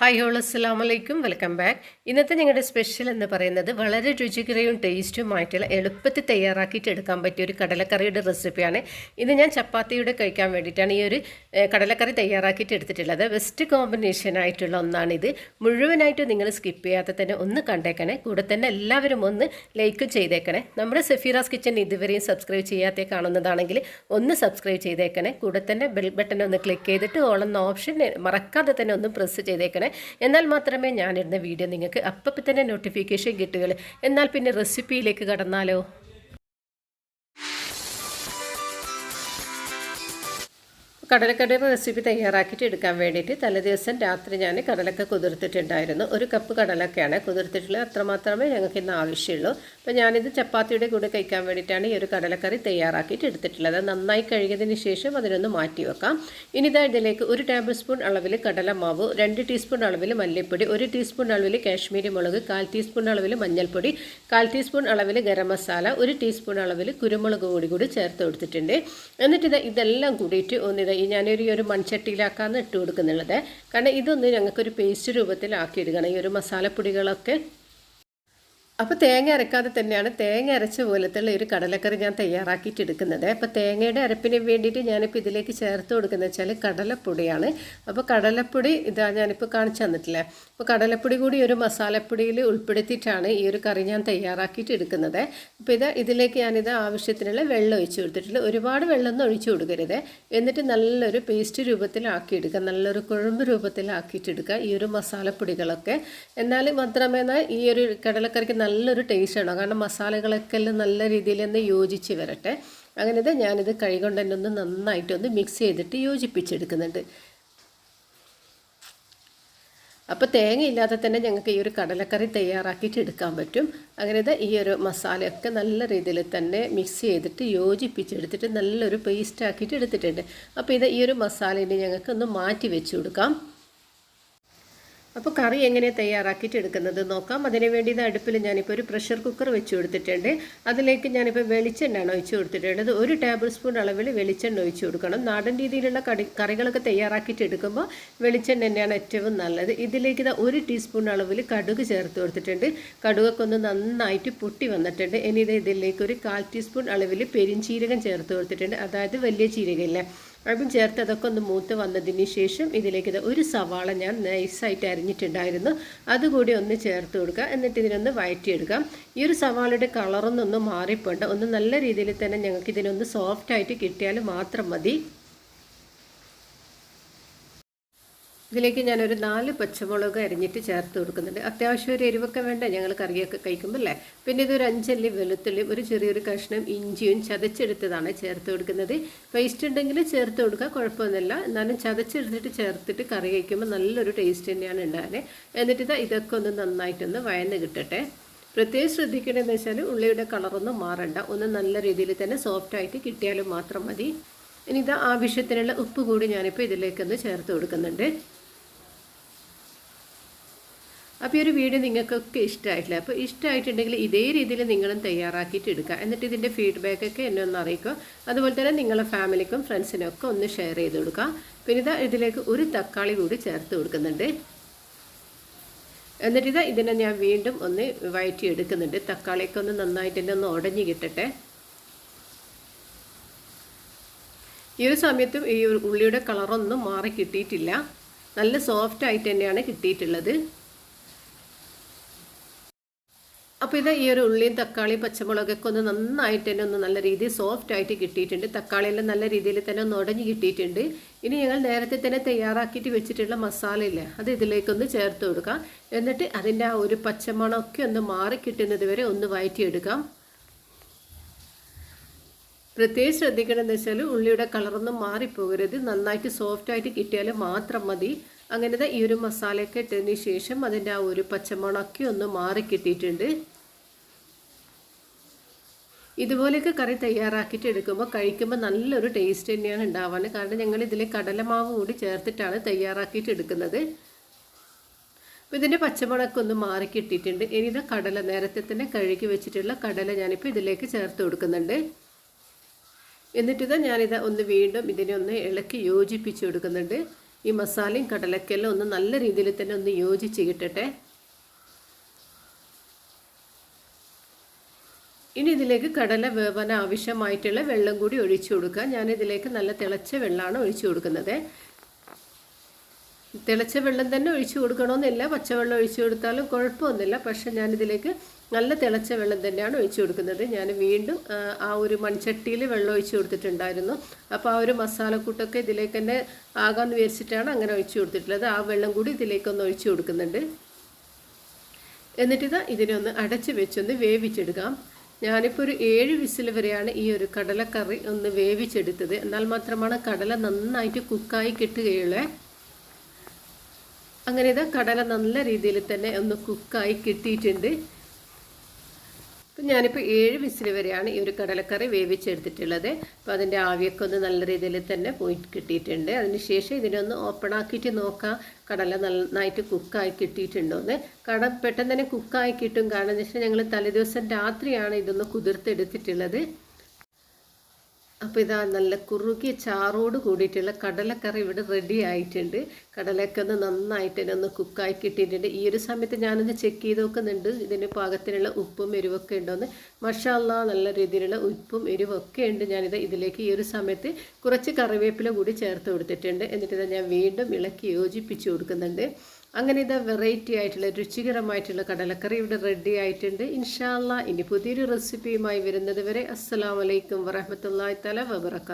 Hi whole അസ്സാം വലൈക്കും welcome back. ഇന്നത്തെ ഞങ്ങളുടെ സ്പെഷ്യൽ എന്ന് പറയുന്നത് വളരെ രുചികരവും ടേസ്റ്റുമായിട്ടുള്ള എളുപ്പത്തിൽ തയ്യാറാക്കിയിട്ട് എടുക്കാൻ പറ്റിയ ഒരു കടലക്കറിയുടെ റെസിപ്പിയാണ്. ഇത് ഞാൻ ചപ്പാത്തിയുടെ കഴിക്കാൻ വേണ്ടിയിട്ടാണ് ഈ ഒരു കടലക്കറി തയ്യാറാക്കിയിട്ട് എടുത്തിട്ടുള്ളത്. ബെസ്റ്റ് കോമ്പിനേഷൻ ആയിട്ടുള്ള ഒന്നാണിത്. മുഴുവനായിട്ട് നിങ്ങൾ സ്കിപ്പ് ചെയ്യാതെ തന്നെ ഒന്ന് കണ്ടേക്കണേ. കൂടെ തന്നെ എല്ലാവരും ഒന്ന് ലൈക്ക് ചെയ്തേക്കണേ. നമ്മുടെ സെഫീറാസ് കിച്ചൺ ഇതുവരെയും സബ്സ്ക്രൈബ് ചെയ്യാത്തേ കാണുന്നതാണെങ്കിൽ ഒന്ന് സബ്സ്ക്രൈബ് ചെയ്തേക്കണേ. കൂടെ തന്നെ ബെൽ ബട്ടൺ ഒന്ന് ക്ലിക്ക് ചെയ്തിട്ട് ഓളെന്ന ഓപ്ഷൻ മറക്കാതെ തന്നെ ഒന്ന് പ്രസ് ചെയ്തേക്കണേ. എന്നാൽ മാത്രമേ ഞാനിടുന്ന വീഡിയോ നിങ്ങൾക്ക് അപ്പം തന്നെ നോട്ടിഫിക്കേഷൻ കിട്ടുകയുള്ളൂ. എന്നാൽ പിന്നെ റെസിപ്പിയിലേക്ക് കടന്നാലോ? കടലക്കറിയുടെ റെസിപ്പി തയ്യാറാക്കിയിട്ട് എടുക്കാൻ വേണ്ടിയിട്ട് തലേ ദിവസം രാത്രി ഞാൻ കടലക്ക കുതിർത്തിട്ടുണ്ടായിരുന്നു. ഒരു കപ്പ് കടലക്കയാണ് കുതിർത്തിട്ടുള്ളത്. അത്രമാത്രമേ ഞങ്ങൾക്ക് ഇന്ന് ആവശ്യമുള്ളൂ. അപ്പോൾ ഞാനിത് ചപ്പാത്തിയുടെ കൂടെ കഴിക്കാൻ വേണ്ടിയിട്ടാണ് ഈ ഒരു കടലക്കറി തയ്യാറാക്കിയിട്ട് എടുത്തിട്ടുള്ളത്. നന്നായി കഴുകിയതിന് ശേഷം അതിനൊന്ന് മാറ്റി വെക്കാം. ഇനി ഇതാ ഇതിലേക്ക് ഒരു ടേബിൾ സ്പൂൺ അളവിൽ കടലമാവ് രണ്ട് ടീസ്പൂൺ അളവിൽ മല്ലിപ്പൊടി ഒരു ടീസ്പൂൺ അളവിൽ കാശ്മീരി മുളക് കാൽ ടീസ്പൂൺ അളവിൽ മഞ്ഞൾപ്പൊടി കാൽ ടീസ്പൂൺ അളവിൽ ഗരം മസാല ഒരു ടീസ്പൂൺ അളവിൽ കുരുമുളക് കൂടി കൂടി ചേർത്ത് കൊടുത്തിട്ടുണ്ട്. എന്നിട്ട് ഇത് ഇതെല്ലാം കൂടിയിട്ട് ഒന്നിത് ഞാനൊരു ഒരു മൺചട്ടിയിലാക്കാന്ന് ഇട്ട് കൊടുക്കുന്നുള്ളത് കാരണം ഇതൊന്ന് ഞങ്ങൾക്കൊരു പേസ്റ്റ് രൂപത്തിലാക്കി എടുക്കണം ഈ ഒരു മസാലപ്പൊടികളൊക്കെ അപ്പോൾ തേങ്ങ അരക്കാതെ തന്നെയാണ് തേങ്ങ അരച്ച പോലത്തുള്ള ഒരു കടലക്കറി ഞാൻ തയ്യാറാക്കിയിട്ട് എടുക്കുന്നത്. അപ്പോൾ തേങ്ങയുടെ അരപ്പിന് വേണ്ടിയിട്ട് ഞാനിപ്പോൾ ഇതിലേക്ക് ചേർത്ത് കൊടുക്കുന്നത് വെച്ചാൽ കടലപ്പൊടിയാണ്. അപ്പോൾ കടലപ്പൊടി ഇതാ ഞാനിപ്പോൾ കാണിച്ചു തന്നിട്ടില്ലേ? അപ്പോൾ കടലപ്പൊടി കൂടി ഒരു മസാലപ്പൊടിയിൽ ഉൾപ്പെടുത്തിയിട്ടാണ് ഈ ഒരു കറി ഞാൻ തയ്യാറാക്കിയിട്ട് എടുക്കുന്നത്. അപ്പോൾ ഇത് ഇതിലേക്ക് ഞാനിത് ആവശ്യത്തിനുള്ള വെള്ളം ഒഴിച്ചു കൊടുത്തിട്ടുണ്ട്. ഒരുപാട് വെള്ളമൊന്നും ഒഴിച്ചു കൊടുക്കരുത്. എന്നിട്ട് നല്ലൊരു പേസ്റ്റ് രൂപത്തിലാക്കി എടുക്കുക. നല്ലൊരു കുഴമ്പ് രൂപത്തിലാക്കിയിട്ട് എടുക്കുക ഈ ഒരു മസാലപ്പൊടികളൊക്കെ. എന്നാൽ മാത്രമേ ഈ ഒരു കടലക്കറിക്ക് നല്ലൊരു ടേസ്റ്റ് ആണ്. കാരണം മസാലകളൊക്കെ എല്ലാം നല്ല രീതിയിൽ ഒന്ന് യോജിച്ച് വരട്ടെ. അങ്ങനെ ഞാനിത് കൈ കൊണ്ട് തന്നെ ഒന്ന് നന്നായിട്ടൊന്ന് മിക്സ് ചെയ്തിട്ട് യോജിപ്പിച്ചെടുക്കുന്നുണ്ട്. അപ്പോൾ തേങ്ങ ഇല്ലാതെ തന്നെ ഞങ്ങൾക്ക് ഈ ഒരു കടലക്കറി തയ്യാറാക്കിയിട്ട് എടുക്കാൻ പറ്റും. അങ്ങനെ ഈ ഒരു മസാലയൊക്കെ നല്ല രീതിയിൽ തന്നെ മിക്സ് ചെയ്തിട്ട് യോജിപ്പിച്ചെടുത്തിട്ട് നല്ലൊരു പേസ്റ്റ് ആക്കിയിട്ട് എടുത്തിട്ടുണ്ട്. അപ്പോൾ ഇത് ഈ ഒരു മസാലേനെ ഞങ്ങൾക്ക് ഒന്ന് മാറ്റി വെച്ച് കൊടുക്കാം. അപ്പോൾ കറി എങ്ങനെ തയ്യാറാക്കിയിട്ട് എടുക്കുന്നത് നോക്കാം. അതിനുവേണ്ടി ഇത് അടുപ്പിൽ ഞാനിപ്പോൾ ഒരു പ്രഷർ കുക്കർ വെച്ച് കൊടുത്തിട്ടുണ്ട്. അതിലേക്ക് ഞാനിപ്പോൾ വെളിച്ചെണ്ണയാണ് ഒഴിച്ച് കൊടുത്തിട്ടുള്ളത്. ഒരു ടേബിൾ സ്പൂൺ അളവിൽ വെളിച്ചെണ്ണ ഒഴിച്ച് കൊടുക്കണം. നാടൻ രീതിയിലുള്ള കടി കറികളൊക്കെ തയ്യാറാക്കിയിട്ട് എടുക്കുമ്പോൾ വെളിച്ചെണ്ണ തന്നെയാണ് ഏറ്റവും നല്ലത്. ഇതിലേക്ക് ഇതാ ഒരു ടീസ്പൂൺ അളവിൽ കടുക് ചേർത്ത് കൊടുത്തിട്ടുണ്ട്. കടുകൊക്കെ ഒന്ന് നന്നായിട്ട് പൊട്ടി വന്നിട്ടുണ്ട്. ഇനി ഇത് ഇതിലേക്ക് ഒരു കാൽ ടീസ്പൂൺ അളവിൽ പെരിഞ്ചീരകം ചേർത്ത് കൊടുത്തിട്ടുണ്ട്. അതായത് വലിയ ജീരകമില്ലേ അതും ചേർത്ത് അതൊക്കെ ഒന്ന് മൂത്ത് വന്നതിന് ശേഷം ഇതിലേക്ക് ഇത് ഒരു സവാള ഞാൻ നൈസായിട്ട് അരിഞ്ഞിട്ടുണ്ടായിരുന്നു. അതുകൂടി ഒന്ന് ചേർത്ത് കൊടുക്കുക. എന്നിട്ട് ഇതിനൊന്ന് വഴറ്റിയെടുക്കാം ഈ ഒരു സവാളയുടെ കളറൊന്നൊന്ന് മാറിപ്പോണ്ട് ഒന്ന് നല്ല രീതിയിൽ തന്നെ ഞങ്ങൾക്ക് ഇതിനൊന്ന് സോഫ്റ്റായിട്ട് കിട്ടിയാൽ മാത്രം മതി. ഇതിലേക്ക് ഞാനൊരു നാല് പച്ചമുളക് അരിഞ്ഞിട്ട് ചേർത്ത് കൊടുക്കുന്നുണ്ട്. അത്യാവശ്യം ഒരു എരിവൊക്കെ വേണ്ട? ഞങ്ങൾ കറിയൊക്കെ കഴിക്കുമ്പോൾ അല്ലേ? പിന്നെ ഇതൊരു അഞ്ചല്ലി വെളുത്തുള്ളി ഒരു ചെറിയൊരു കഷ്ണം ഇഞ്ചിയും ചതച്ചെടുത്തതാണ് ചേർത്ത് കൊടുക്കുന്നത്. പേസ്റ്റ് ഉണ്ടെങ്കിൽ ചേർത്ത് കൊടുക്കുക കുഴപ്പമൊന്നുമില്ല. എന്നാലും ചതച്ചെടുത്തിട്ട് ചേർത്തിട്ട് കറി കഴിക്കുമ്പോൾ നല്ലൊരു ടേസ്റ്റ് തന്നെയാണ് ഉണ്ടാകുന്നത് എന്നിട്ട് ഇതാ ഇതൊക്കെ ഒന്ന് നന്നായിട്ടൊന്ന് വയന്ന് കിട്ടട്ടെ. പ്രത്യേകം ശ്രദ്ധിക്കേണ്ടതെന്ന് വെച്ചാൽ ഉള്ളിയുടെ കളറൊന്നും മാറണ്ട. ഒന്ന് നല്ല രീതിയിൽ തന്നെ സോഫ്റ്റായിട്ട് കിട്ടിയാലും മാത്രം മതി. ഇനി ഇത് ആവശ്യത്തിനുള്ള ഉപ്പ് കൂടി ഞാനിപ്പോൾ ഇതിലേക്കൊന്ന് ചേർത്ത് കൊടുക്കുന്നുണ്ട്. അപ്പോൾ ഈ ഒരു വീഡിയോ നിങ്ങൾക്കൊക്കെ ഇഷ്ടമായിട്ടില്ല? അപ്പോൾ ഇഷ്ടമായിട്ടുണ്ടെങ്കിൽ ഇതേ രീതിയിൽ നിങ്ങളും തയ്യാറാക്കിയിട്ട് എടുക്കുക. എന്നിട്ട് ഇതിന്റെ ഫീഡ്ബാക്കൊക്കെ എന്നെ ഒന്ന് അറിയിക്കുക. അതുപോലെ തന്നെ നിങ്ങളുടെ ഫാമിലിക്കും ഫ്രണ്ട്സിനും ഒക്കെ ഒന്ന് ഷെയർ ചെയ്ത് കൊടുക്കുക. പിന്നെ ഇതാ ഇതിലേക്ക് ഒരു തക്കാളി കൂടി ചേർത്ത് കൊടുക്കുന്നുണ്ട്. എന്നിട്ട് ഇതാ ഇതിനെ ഞാൻ വീണ്ടും ഒന്ന് വഴറ്റി എടുക്കുന്നുണ്ട് തക്കാളിയൊക്കെ ഒന്ന് നന്നായിട്ട് തന്നെ ഒന്ന് ഉടഞ്ഞു കിട്ടട്ടെ. ഈ ഒരു സമയത്തും ഈ ഉള്ളിയുടെ കളറൊന്നും മാറി കിട്ടിയിട്ടില്ല. നല്ല സോഫ്റ്റ് ആയിട്ട് തന്നെയാണ് കിട്ടിയിട്ടുള്ളത്. അപ്പോൾ ഇത് ഈ ഒരു ഉള്ളിയും തക്കാളിയും പച്ചമുളകൊക്കെ ഒന്ന് നന്നായിട്ട് തന്നെ ഒന്ന് നല്ല രീതിയിൽ സോഫ്റ്റ് ആയിട്ട് കിട്ടിയിട്ടുണ്ട്. തക്കാളിയെല്ലാം നല്ല രീതിയിൽ തന്നെ ഒന്ന് ഉടഞ്ഞ് കിട്ടിയിട്ടുണ്ട്. ഇനി ഞങ്ങൾ നേരത്തെ തന്നെ തയ്യാറാക്കിയിട്ട് വെച്ചിട്ടുള്ള മസാല ഇല്ലേ അത് ഇതിലേക്കൊന്ന് ചേർത്ത് കൊടുക്കാം. എന്നിട്ട് അതിന്റെ ആ ഒരു പച്ചമുളകൊക്കെ ഒന്ന് മാറി കിട്ടുന്നത് വരെ ഒന്ന് വയറ്റിയെടുക്കാം. പ്രത്യേകം ശ്രദ്ധിക്കണമെന്ന് വെച്ചാൽ ഉള്ളിയുടെ കളറൊന്നും മാറിപ്പോകരുത്. നന്നായിട്ട് സോഫ്റ്റായിട്ട് കിട്ടിയാൽ മാത്രം മതി. അങ്ങനത്തെ ഈ ഒരു മസാലയൊക്കെ ഇട്ടതിന് ശേഷം അതിന്റെ ആ ഒരു പച്ചമുളകൊക്കെ ഒന്ന് മാറി കിട്ടിയിട്ടുണ്ട്. ഇതുപോലെയൊക്കെ കറി തയ്യാറാക്കിയിട്ട് എടുക്കുമ്പോൾ കഴിക്കുമ്പോൾ നല്ലൊരു ടേസ്റ്റ് തന്നെയാണ് ഉണ്ടാവാൻ. കാരണം ഞങ്ങൾ ഇതിൽ കടലമാവ് കൂടി ചേർത്തിട്ടാണ് തയ്യാറാക്കിയിട്ട് എടുക്കുന്നത്. അപ്പോൾ ഇതിന്റെ പച്ചമുളക് ഒന്ന് മാറി കിട്ടിയിട്ടുണ്ട്. ഇനി ഇത് കടല നേരത്തെ തന്നെ കഴുകി വെച്ചിട്ടുള്ള കടല ഞാനിപ്പോൾ ഇതിലേക്ക് ചേർത്ത് കൊടുക്കുന്നുണ്ട്. എന്നിട്ടിത് ഞാനിത് ഒന്ന് വീണ്ടും ഇതിനെ ഒന്ന് ഇളക്കി യോജിപ്പിച്ച് കൊടുക്കുന്നുണ്ട്. ഈ മസാലയും കടലക്കെല്ലാം ഒന്ന് നല്ല രീതിയിൽ തന്നെ ഒന്ന് യോജിച്ച് കിട്ടട്ടെ. ഇനി ഇതിലേക്ക് കടല വേവന ആവശ്യമായിട്ടുള്ള വെള്ളം കൂടി ഒഴിച്ചു കൊടുക്കുക ഞാനിതിലേക്ക് നല്ല തിളച്ച വെള്ളമാണ് ഒഴിച്ചു കൊടുക്കുന്നത്. തിളച്ച വെള്ളം തന്നെ ഒഴിച്ചു കൊടുക്കണമെന്നില്ല. പച്ചവെള്ളം ഒഴിച്ചു കൊടുത്താലും കുഴപ്പമൊന്നുമില്ല. പക്ഷെ ഞാനിതിലേക്ക് നല്ല തിളച്ച വെള്ളം തന്നെയാണ് ഒഴിച്ചു കൊടുക്കുന്നത്. ഞാൻ വീണ്ടും ആ ഒരു മൺചട്ടിയിൽ വെള്ളം ഒഴിച്ചു കൊടുത്തിട്ടുണ്ടായിരുന്നു. അപ്പോൾ ആ ഒരു മസാലക്കൂട്ടൊക്കെ ഇതിലേക്ക് തന്നെ ആകാമെന്ന് വിചാരിച്ചിട്ടാണ് അങ്ങനെ ഒഴിച്ചു കൊടുത്തിട്ടുള്ളത്. ആ വെള്ളം കൂടി ഇതിലേക്കൊന്ന് ഒഴിച്ചു കൊടുക്കുന്നുണ്ട്. എന്നിട്ടിത് ഇതിനൊന്ന് അടച്ച് വെച്ചൊന്ന് വേവിച്ചെടുക്കാം. ഞാനിപ്പോൾ ഒരു ഏഴ് വിസിൽ വരെയാണ് ഈ ഒരു കടലക്കറി ഒന്ന് വേവിച്ചെടുത്തത്. എന്നാൽ മാത്രമാണ് കടല നന്നായിട്ട് കുക്കായി കിട്ടുകയുള്ളേ. അങ്ങനെ ഇത് കടല നല്ല രീതിയിൽ തന്നെ ഒന്ന് കുക്കായി കിട്ടിയിട്ടുണ്ട്. അപ്പം ഞാനിപ്പോൾ ഏഴ് വിസിൽ വരെയാണ് ഈ ഒരു കടലക്കറി വേവിച്ചെടുത്തിട്ടുള്ളത്. അപ്പോൾ അതിന്റെ ആവിയൊക്കെ ഒന്ന് നല്ല രീതിയിൽ തന്നെ പോയി കിട്ടിയിട്ടുണ്ട്. അതിനുശേഷം ഇതിനൊന്ന് ഓപ്പൺ ആക്കിയിട്ട് നോക്കാം. കടല നന്നായിട്ട് കുക്കായി കിട്ടിയിട്ടുണ്ടോ എന്ന് കട പെട്ടെന്ന് തന്നെ കുക്കായി കിട്ടും. കാരണം എന്ന് വെച്ചാൽ ഞങ്ങൾ തലേദിവസം രാത്രിയാണ് ഇതൊന്ന് കുതിർത്തെടുത്തിട്ടുള്ളത്. അപ്പോൾ ഇതാ നല്ല കുറുകിയ ചാറോട് കൂടിയിട്ടുള്ള കടലക്കറി ഇവിടെ റെഡി ആയിട്ടുണ്ട്. കടലൊക്കെ ഒന്ന് നന്നായിട്ട് തന്നെ ഒന്ന് കുക്കായി കിട്ടിയിട്ടുണ്ട്. ഈ ഒരു സമയത്ത് ഞാനൊന്ന് ചെക്ക് ചെയ്ത് നോക്കുന്നുണ്ട്. ഇതിന് പാകത്തിനുള്ള ഉപ്പും എരിവൊക്കെ ഉണ്ടോയെന്ന് മഷാല്ല നല്ല രീതിയിലുള്ള ഉപ്പും എരിവൊക്കെ ഉണ്ട്. ഞാനിത് ഇതിലേക്ക് ഈ ഒരു സമയത്ത് കുറച്ച് കറിവേപ്പില കൂടി ചേർത്ത് കൊടുത്തിട്ടുണ്ട്. എന്നിട്ട് ഞാൻ വീണ്ടും ഇളക്കി യോജിപ്പിച്ച് കൊടുക്കുന്നുണ്ട്. അങ്ങനെ ഇത് വെറൈറ്റി ആയിട്ടുള്ള രുചികരമായിട്ടുള്ള കടലക്കറി ഇവിടെ റെഡി ആയിട്ടുണ്ട്. ഇൻഷാല്ല ഇനി പുതിയൊരു റെസിപ്പിയുമായി വരുന്നത് വരെ അസ്സാം വലൈക്കും വറഹമത്തല്ലാ തല വബർക്കാത്തു